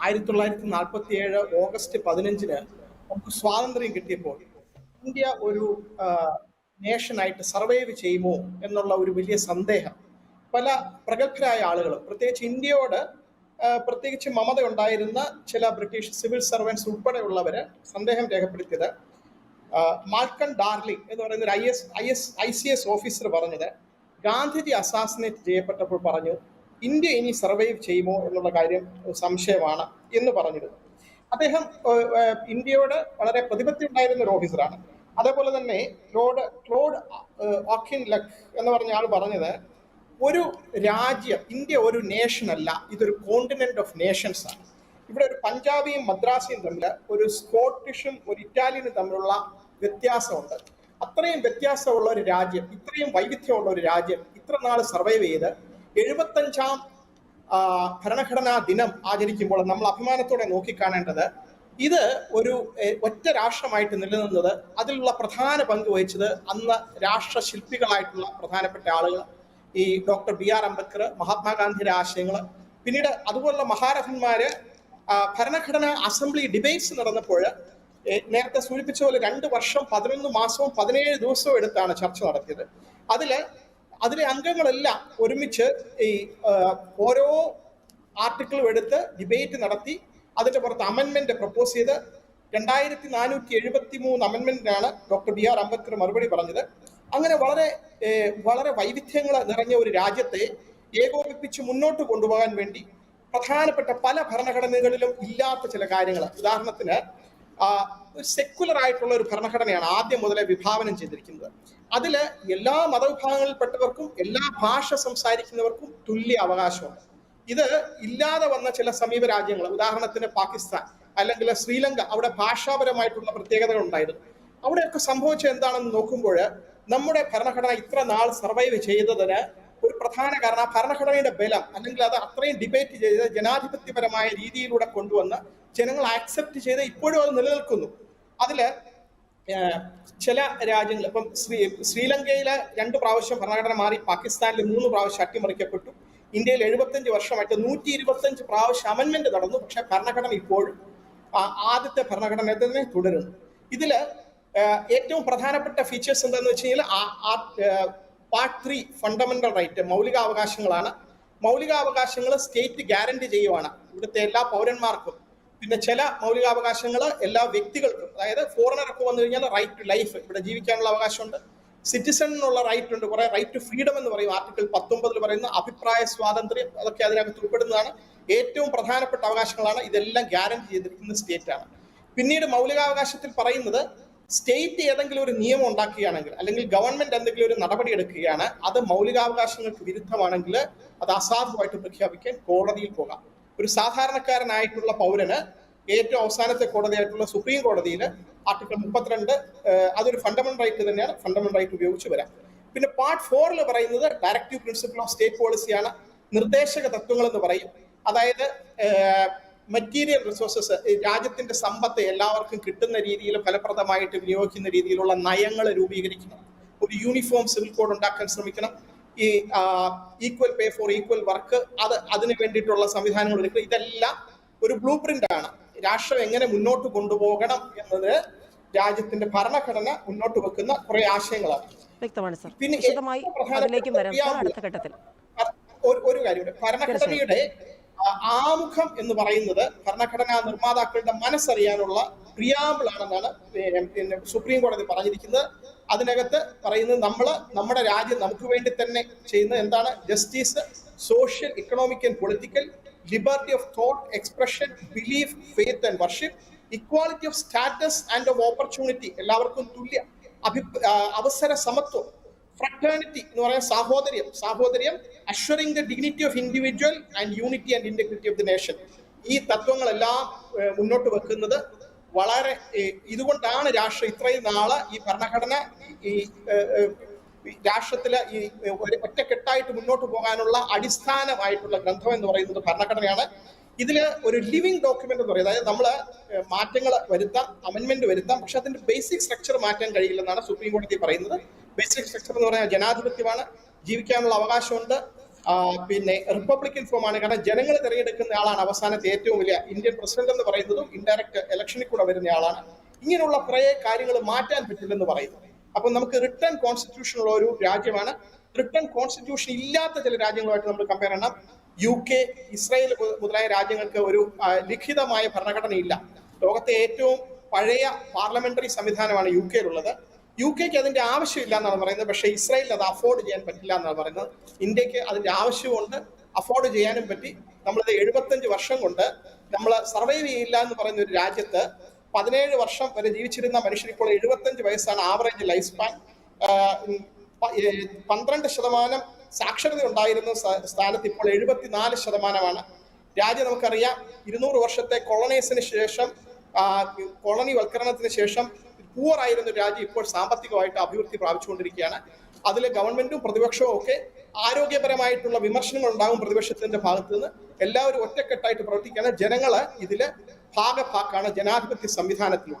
ആയിരത്തി തൊള്ളായിരത്തി നാൽപ്പത്തി ഏഴ് ഓഗസ്റ്റ് പതിനഞ്ചിന് നമുക്ക് സ്വാതന്ത്ര്യം കിട്ടിയപ്പോൾ ഇന്ത്യ ഒരു നേഷനായിട്ട് സർവൈവ് ചെയ്യുമോ എന്നുള്ള ഒരു വലിയ സന്ദേഹം. പല പ്രഗത്ഭരായ ആളുകളും പ്രത്യേകിച്ച് ഇന്ത്യയോട് പ്രത്യേകിച്ച് മമത ഉണ്ടായിരുന്ന ചില ബ്രിട്ടീഷ് സിവിൽ സർവൻസ് ഉൾപ്പെടെയുള്ളവര് സന്ദേഹം രേഖപ്പെടുത്തിയത് മാൾക്കൺ ഡാർലിംഗ് എന്ന് പറയുന്ന ഒരു I S I S I C S officer പറഞ്ഞത് ഗാന്ധിജി അസാസിനേറ്റ് ചെയ്യപ്പെട്ടപ്പോൾ പറഞ്ഞു ഇന്ത്യ ഇനി സർവൈവ് ചെയ്യുമോ എന്നുള്ള കാര്യം സംശയമാണ് എന്ന് പറഞ്ഞിരുന്നു. അദ്ദേഹം ഇന്ത്യയോട് വളരെ പ്രതിപത്തി ഉണ്ടായിരുന്ന ഒരു ഓഫീസറാണ് അതേപോലെ തന്നെ ലോർഡ് ക്ലോഡ് ഓക്കിൻ ലക്ക് എന്ന് പറഞ്ഞ ആൾ പറഞ്ഞത് ഒരു രാജ്യം ഇന്ത്യ ഒരു നേഷൻ അല്ല ഇതൊരു കോണ്ടിനെന്റ് ഓഫ് നേഷൻസ് ആണ്. ഇവിടെ ഒരു പഞ്ചാബിയും മദ്രാസിയും തമ്മിൽ ഒരു സ്കോട്ടിഷും ഒരു ഇറ്റാലിയനും തമ്മിലുള്ള വ്യത്യാസമുണ്ട്. അത്രയും വ്യത്യാസമുള്ള ഒരു രാജ്യം ഇത്രയും വൈവിധ്യമുള്ള ഒരു രാജ്യം ഇത്ര നാൾ സർവൈവ് ചെയ്ത് എഴുപത്തഞ്ചാം ഭരണഘടനാ ദിനം ആചരിക്കുമ്പോൾ നമ്മൾ അഭിമാനത്തോടെ നോക്കിക്കാണേണ്ടത് ഇത് ഒരു ഒറ്റ രാഷ്ട്രമായിട്ട് നിലനിന്നത് അതിലുള്ള പ്രധാന പങ്ക് വഹിച്ചത് അന്ന് രാഷ്ട്രശില്പികളായിട്ടുള്ള പ്രധാനപ്പെട്ട ആളുകൾ ഈ ഡോക്ടർ ബി ആർ അംബേദ്കർ മഹാത്മാഗാന്ധിയുടെ ആശയങ്ങൾ. പിന്നീട് അതുപോലുള്ള മഹാരഥന്മാര് ഭരണഘടനാ അസംബ്ലി ഡിബേറ്റ്സ് നടന്നപ്പോൾ നേരത്തെ സൂചിപ്പിച്ച പോലെ രണ്ട് വർഷം പതിനൊന്ന് മാസവും പതിനേഴ് ദിവസവും എടുത്താണ് ചർച്ച നടത്തിയത്. അതിൽ അതിലെ അംഗങ്ങളെല്ലാം ഒരുമിച്ച് ഈ ഓരോ ആർട്ടിക്കിളും എടുത്ത് ഡിബേറ്റ് നടത്തി അതിന്റെ പുറത്ത് അമെന്മെന്റ് പ്രപ്പോസ് ചെയ്ത് രണ്ടായിരത്തി നാനൂറ്റി എഴുപത്തി മൂന്ന് അമെന്മെന്റിനാണ് ഡോക്ടർ ബി ആർ അംബേദ്കർ മറുപടി പറഞ്ഞത്. അങ്ങനെ വളരെ വളരെ വൈവിധ്യങ്ങൾ നിറഞ്ഞ ഒരു രാജ്യത്തെ ഏകോപിപ്പിച്ച് മുന്നോട്ട് കൊണ്ടുപോകാൻ വേണ്ടി പ്രധാനപ്പെട്ട പല ഭരണഘടനകളിലും ഇല്ലാത്ത ചില കാര്യങ്ങൾ. ഉദാഹരണത്തിന് ഒരു സെക്കുലർ ആയിട്ടുള്ള ഒരു ഭരണഘടനയാണ് ആദ്യം മുതലേ വിഭാവനം ചെയ്തിരിക്കുന്നത്. അതിൽ എല്ലാ മതവിഭാഗങ്ങളിൽപ്പെട്ടവർക്കും എല്ലാ ഭാഷ സംസാരിക്കുന്നവർക്കും തുല്യ അവകാശമുണ്ട്. ഇത് ഇല്ലാതെ വന്ന ചില സമീപ രാജ്യങ്ങൾ ഉദാഹരണത്തിന് പാകിസ്ഥാൻ അല്ലെങ്കിൽ ശ്രീലങ്ക അവിടെ ഭാഷാപരമായിട്ടുള്ള പ്രത്യേകതകൾ ഉണ്ടായിരുന്നു. അവിടെയൊക്കെ സംഭവിച്ചത് എന്താണെന്ന് നോക്കുമ്പോൾ നമ്മുടെ ഭരണഘടന ഇത്ര നാൾ സർവൈവ് ചെയ്തതിന് ഒരു പ്രധാന കാരണം ആ ഭരണഘടനയുടെ ബലം അല്ലെങ്കിൽ അത് അത്രയും ഡിബേറ്റ് ചെയ്ത് ജനാധിപത്യപരമായ രീതിയിലൂടെ കൊണ്ടുവന്ന് ജനങ്ങൾ ആക്സെപ്റ്റ് ചെയ്ത് ഇപ്പോഴും അത് നിലനിൽക്കുന്നു. അതിൽ ചില രാജ്യങ്ങൾ ഇപ്പം ശ്രീ ശ്രീലങ്കയിൽ രണ്ട് പ്രാവശ്യം ഭരണഘടന മാറി പാകിസ്ഥാനിൽ മൂന്ന് പ്രാവശ്യം അട്ടിമറിക്കപ്പെട്ടു. ഇന്ത്യയിൽ എഴുപത്തഞ്ച് വർഷമായിട്ട് നൂറ്റി ഇരുപത്തഞ്ച് പ്രാവശ്യം അമെന്മെന്റ് നടന്നു പക്ഷേ ഭരണഘടന ഇപ്പോഴും ആദ്യത്തെ ഭരണഘടന തന്നെ തുടരുന്നു. ഇതിൽ ഏറ്റവും പ്രധാനപ്പെട്ട ഫീച്ചേഴ്സ് എന്താണെന്ന് വെച്ച് കഴിഞ്ഞാൽ പാർട്ട് ത്രീ ഫണ്ടമെന്റൽ റൈറ്റ് മൗലികാവകാശങ്ങളാണ്. മൗലികാവകാശങ്ങൾ സ്റ്റേറ്റ് ഗ്യാരണ്ടി ചെയ്യുവാണ്. ഇവിടുത്തെ എല്ലാ പൗരന്മാർക്കും. പിന്നെ ചില മൗലികാവകാശങ്ങൾ എല്ലാ വ്യക്തികൾക്കും അതായത് ഫോറിനറൊക്കെ വന്നു കഴിഞ്ഞാൽ റൈറ്റ് ടു ലൈഫ് ഇവിടെ ജീവിക്കാനുള്ള അവകാശമുണ്ട്. സിറ്റിസണിനുള്ള റൈറ്റ് ഉണ്ട്. കുറെ റൈറ്റ് ടു ഫ്രീഡം എന്ന് പറയും. ആർട്ടിക്കിൾ പത്തൊമ്പതിൽ പറയുന്ന അഭിപ്രായ സ്വാതന്ത്ര്യം അതൊക്കെ അതിനകത്ത് ഉൾപ്പെടുന്നതാണ്. ഏറ്റവും പ്രധാനപ്പെട്ട അവകാശങ്ങളാണ്. ഇതെല്ലാം ഗ്യാരണ്ടി ചെയ്തിരിക്കുന്ന സ്റ്റേറ്റ് ആണ്. പിന്നീട് മൗലികാവകാശത്തിൽ പറയുന്നത് സ്റ്റേറ്റ് ഏതെങ്കിലും ഒരു നിയമം ഉണ്ടാക്കുകയാണെങ്കിൽ അല്ലെങ്കിൽ ഗവൺമെന്റ് എന്തെങ്കിലും ഒരു നടപടി എടുക്കുകയാണ് അത് മൗലികാവകാശങ്ങൾക്ക് വിരുദ്ധമാണെങ്കിൽ അത് അസാധുവായിട്ട് പ്രഖ്യാപിക്കാൻ കോടതിയിൽ പോകാം. ഒരു സാധാരണക്കാരനായിട്ടുള്ള പൗരന് ഏറ്റവും അവസാനത്തെ കോടതിയായിട്ടുള്ള സുപ്രീം കോടതിയിൽ ആർട്ടിക്കിൾ മുപ്പത്തിരണ്ട് അതൊരു ഫണ്ടമെന്റൽ റൈറ്റ് തന്നെയാണ് ഫണ്ടമെന്റൽ റൈറ്റ് ഉപയോഗിച്ച് വരാം. പിന്നെ പാർട്ട് ഫോറിൽ പറയുന്നത് ഡയറക്റ്റീവ് പ്രിൻസിപ്പിൾ ഓഫ് സ്റ്റേറ്റ് പോളിസിയാണ് നിർദ്ദേശക തത്വങ്ങൾ എന്ന് പറയും. അതായത് മെറ്റീരിയൽ റിസോഴ്സസ് രാജ്യത്തിന്റെ സമ്പത്ത് എല്ലാവർക്കും കിട്ടുന്ന രീതിയിൽ ഫലപ്രദമായിട്ട് വിനിയോഗിക്കുന്ന രീതിയിലുള്ള നയങ്ങൾ രൂപീകരിക്കണം. ഒരു യൂണിഫോം സിവിൽ കോഡ് ഉണ്ടാക്കാൻ ശ്രമിക്കണം. ഈ equal pay for equal work അത് അതിന് വേണ്ടിയിട്ടുള്ള സംവിധാനങ്ങൾ എടുക്കുക ഇതെല്ലാം ഒരു ബ്ലൂ പ്രിന്റ് ആണ്. രാഷ്ട്രം എങ്ങനെ മുന്നോട്ട് കൊണ്ടുപോകണം എന്നത് രാജ്യത്തിന്റെ ഭരണഘടന മുന്നോട്ട് വെക്കുന്ന കുറെ ആശയങ്ങളാണ്. വ്യക്തമാണ് സർ. പിന്നെ ഒരു- കാര്യം ഭരണഘടനയുടെ ആമുഖം എന്ന് പറയുന്നത് ഭരണഘടനാ നിർമ്മാതാക്കളുടെ മനസ്സറിയാനുള്ള പ്രിയാമ്പിൾ ആണെന്നാണ് സുപ്രീം കോടതി പറഞ്ഞിരിക്കുന്നത്. അതിനകത്ത് പറയുന്നത് നമ്മൾ നമ്മുടെ രാജ്യം നമുക്ക് വേണ്ടി തന്നെ ചെയ്യുന്ന എന്താണ്? Justice social economic and political liberty of thought expression belief faith and worship equality of status and of opportunity എല്ലാവർക്കും തുല്യ അഭി അവസര സമത്വം ഫ്രട്ടേണിറ്റി എന്ന് പറയുന്ന സാഹോദര്യം. സാഹോദര്യം assuring the dignity of individual and unity and integrity of the nation ഈ തത്വങ്ങളെല്ലാം മുന്നോട്ട് വെക്കുന്നത് വളരെ ഇതുകൊണ്ടാണ് രാഷ്ട്രം ഇത്രയും നാളെ ഈ ഭരണഘടന ഈ രാഷ്ട്രത്തിലെ ഈ ഒരു ഒറ്റക്കെട്ടായിട്ട് മുന്നോട്ട് പോകാനുള്ള അടിസ്ഥാനമായിട്ടുള്ള ഗ്രന്ഥം എന്ന് പറയുന്നത് ഭരണഘടനയാണ്. ഇതിൽ ഒരു ലിവിങ് ഡോക്യുമെന്റ് എന്ന് പറയുന്നത് അതായത് നമ്മൾ മാറ്റങ്ങൾ വരുത്താം അമെന്റ്മെന്റ് വരുത്താം പക്ഷെ അതിന്റെ ബേസിക് സ്ട്രക്ചർ മാറ്റാൻ കഴിയില്ലെന്നാണ് സുപ്രീം കോടതി പറയുന്നത്. ബേസിക് സ്ട്രക്ചർ എന്ന് പറഞ്ഞാൽ ജനാധിപത്യമാണ് ജീവിക്കാനുള്ള അവകാശമുണ്ട് പിന്നെ റിപ്പബ്ലിക്കൻ ഫോമാണ് കാരണം ജനങ്ങൾ തിരഞ്ഞെടുക്കുന്ന ആളാണ് അവസാനത്തെ ഏറ്റവും വലിയ ഇന്ത്യൻ പ്രസിഡന്റ് എന്ന് പറയുന്നതും ഇൻഡയറക്റ്റ് ഇലക്ഷനിൽ കൂടെ വരുന്ന ആളാണ്. ഇങ്ങനെയുള്ള കുറെ കാര്യങ്ങൾ മാറ്റാൻ പറ്റില്ലെന്ന് പറയുന്നു. അപ്പൊ നമുക്ക് റിട്ടേൺ കോൺസ്റ്റിറ്റ്യൂഷൻ ഉള്ള ഒരു രാജ്യമാണ്. റിട്ടേൺ കോൺസ്റ്റിറ്റ്യൂഷൻ ഇല്ലാത്ത ചില രാജ്യങ്ങളുമായിട്ട് നമ്മൾ കമ്പയർ ചെയ്യണം. യു കെ ഇസ്രായേൽ മുതലായ രാജ്യങ്ങൾക്ക് ഒരു ലിഖിതമായ ഭരണഘടനയില്ല. ലോകത്തെ ഏറ്റവും പഴയ പാർലമെന്ററി സംവിധാനമാണ് യു കെയിലുള്ളത് യു കെക്ക് അതിന്റെ ആവശ്യമില്ല എന്നാണ് പറയുന്നത്. പക്ഷേ ഇസ്രായേലിന് അത് അഫോർഡ് ചെയ്യാൻ പറ്റില്ല എന്നാണ് പറയുന്നത്. ഇന്ത്യയ്ക്ക് അതിന്റെ ആവശ്യമുണ്ട്. അഫോർഡ് ചെയ്യാനും പറ്റി. നമ്മളത് എഴുപത്തഞ്ച് വർഷം കൊണ്ട് നമ്മൾ സർവൈവ് ചെയ്യില്ല എന്ന് പറയുന്ന ഒരു രാജ്യത്ത് പതിനേഴ് വർഷം വരെ ജീവിച്ചിരുന്ന മനുഷ്യർ ഇപ്പോൾ എഴുപത്തഞ്ച് വയസ്സാണ് ആവറേജ് ലൈഫ് സ്പാൻ പന്ത്രണ്ട് ശതമാനം സാക്ഷരത ഉണ്ടായിരുന്ന സ്ഥാനത്ത് ഇപ്പോൾ എഴുപത്തിനാല് ശതമാനമാണ്. രാജ്യം നമുക്കറിയാം ഇരുന്നൂറ് വർഷത്തെ കൊളണീസിന് ശേഷം കോളനി വൽക്കരണത്തിന് ശേഷം പൂവർ ആയിരുന്ന രാജ്യം ഇപ്പോൾ സാമ്പത്തികമായിട്ട് അഭിവൃദ്ധി പ്രാപിച്ചുകൊണ്ടിരിക്കുകയാണ്. അതിൽ ഗവൺമെന്റും പ്രതിപക്ഷവും ഒക്കെ ആരോഗ്യപരമായിട്ടുള്ള വിമർശനങ്ങൾ ഉണ്ടാകും പ്രതിപക്ഷത്തിന്റെ ഭാഗത്ത് നിന്ന്. എല്ലാവരും ഒറ്റക്കെട്ടായിട്ട് പ്രവർത്തിക്കുകയാണ്. ജനങ്ങൾ ഇതിൽ ഭാഗഭാക്കാണ് ജനാധിപത്യ സംവിധാനത്തിലൂടെ.